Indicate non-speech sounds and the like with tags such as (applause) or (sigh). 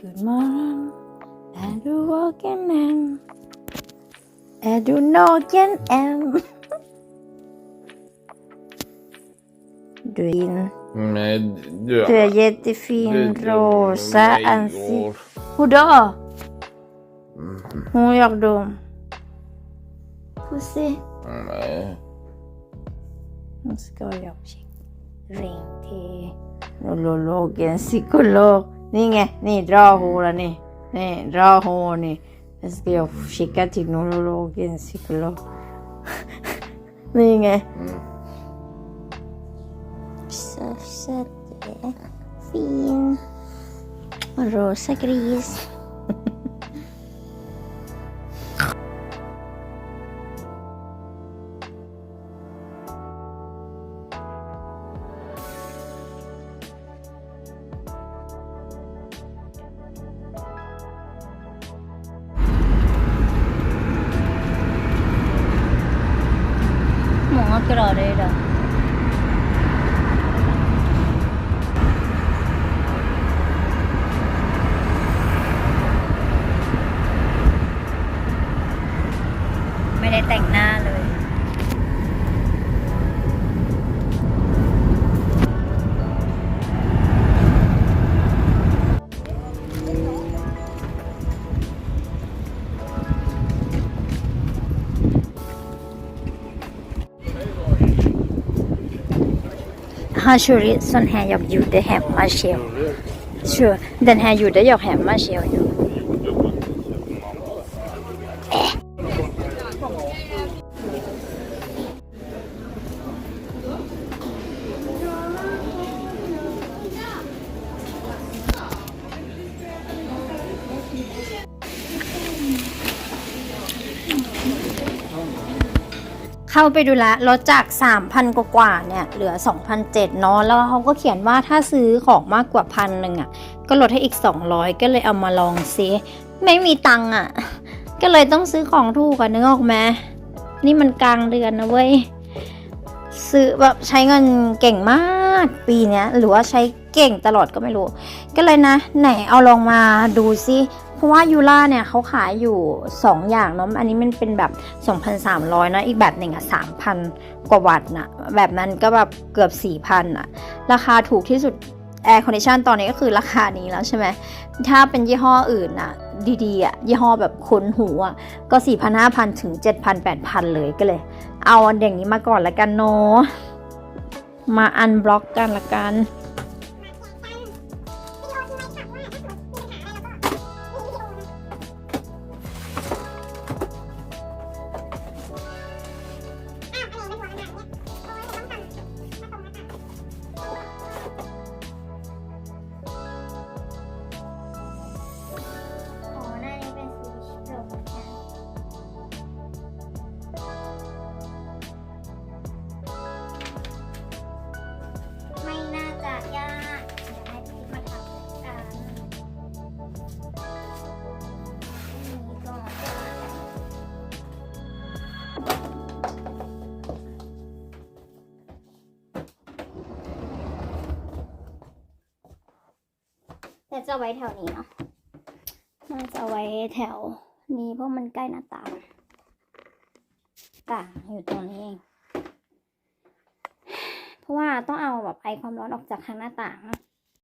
Good morning and du våken än Är du naken än? Du är in. Nej, du, Du är jättefin rosa Nej, ansikte. åh. Hurra! Hon gör dem. Pussy. Nej. Nu ska jag ring till neurologen, psykolog. Ni ni dra hålen ni. Ni dra hål ni. Nu ska jag skicka till neurologen, psykolog. (laughs) Ni inget. Så söt du är. Fin. Och rosa gris. Många grader idag. ไม่ไ ha sure son ha yok yu de hem ma sheo sure den ha yu de yok hem ma sheo yu Thank you. เข้าไปดูแลลดจาก 3,000 กว่าๆเนี่ยเหลือ 2,007เนาะแล้วเขาก็เขียนว่าถ้าซื้อของมากกว่าพันหนึ่งอะ ก็ลดให้อีก 200 ก็เลยเอามาลองซิไม่มีตังค์อะ ก็เลยต้องซื้อของถูกกันนึกออกไหมนี่มันกลางเดือนนะเว้ย ซื้อแบบใช้เงินเก่งมากปีเนี้ยหรือว่าใช้เก่งตลอดก็ไม่รู้ ก็เลยนะ ไหนเอาลองมาดูซิ เพราะว่ายูล่าเนี่ยเขาขายอยู่ 2 อย่างเนาะอันนี้มันเป็นแบบ 2,300นะอีกแบบหนึ่งอะ3,000 กว่าวัตต์นะแบบนั้นก็แบบเกือบ 4,000อะ ราคาถูกที่สุด Air Condition ตอนนี้ก็คือราคานี้แล้วใช่ไหม ถ้าเป็นยี่ห้ออื่นอะดีๆอะยี่ห้อแบบคนหูอะก็4,000 5,000 ถึง 7,000 8,000 เลยก็เลย เอาอันอย่างนี้มาก่อนละกันเนาะ มาอันบล็อกกันละกัน แต่จะเอาไว้แถวนี้เนาะ น่าจะไว้แถวนี้เพราะมันใกล้หน้าต่างต่างอยู่ตรงนี้เอง เพราะว่าต้องเอาแบบไอความร้อนออกจากทางหน้าต่าง